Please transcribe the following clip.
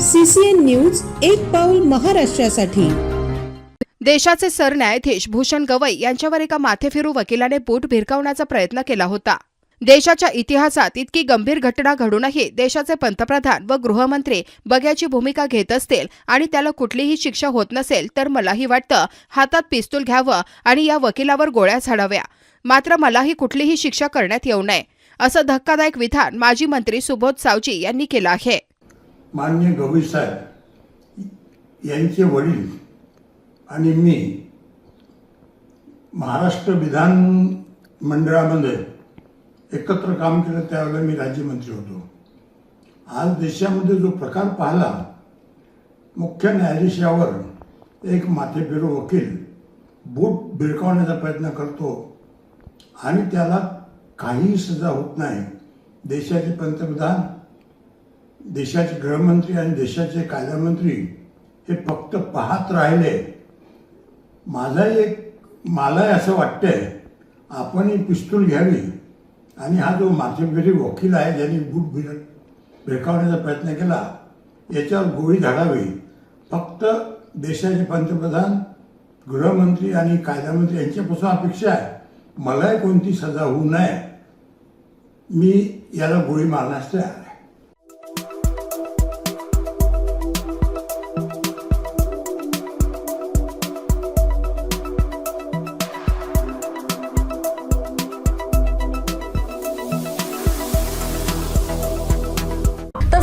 CCN news एक पाऊल महाराष्ट्रासाठी. देशाचे सरन्यायाधीश भूषण गवई यांच्यावर एका माथेफिरू वकिलाने बूट भिरकावण्याचा प्रयत्न केला होता. देशाच्या इतिहासात इतकी गंभीर घटना घडूनही देशाचे पंतप्रधान व गृहमंत्री बघ्याची भूमिका घेत असतील आणि त्याला कुठलीही शिक्षा होत नसेल तर मलाही वाटतं हातात पिस्तूल घ्यावं आणि या वकिलावर गोळ्या झाडाव्या. मात्र मलाही कुठलीही शिक्षा करण्यात येऊ नये असं धक्कादायक विधान माजी मंत्री सुबोध सावजी यांनी केलं आहे. मान्य गवई साहेब यांचे वडील आणि मी महाराष्ट्र विधान मंडळामध्ये एकत्र काम केलं त्यावेळेला मी राज्यमंत्री होतो. आज देशामध्ये जो प्रकार पाहिला मुख्य न्यायाधीशावर एक माथेफिरू वकील बूट भिरकावण्याचा प्रयत्न करतो आणि त्याला काहीही सजा होत नाही. देशाचे पंतप्रधान देशाचे गृहमंत्री आणि देशाचे कायदामंत्री हे फक्त पाहत राहिले. माझाही एक मलाही असं वाटतंय आपणही पिस्तूल घ्यावी. आणि हा जो माथेफिरी वकील आहे ज्यांनी बूट भिर भिरकावण्याचा प्रयत्न केला याच्यावर गोळी झाडावी. फक्त देशाचे पंतप्रधान गृहमंत्री आणि कायदामंत्री यांच्यापासून अपेक्षा आहे मलाही कोणती सजा होऊ नये. मी याला गोळी मारण्यास तयार आहे.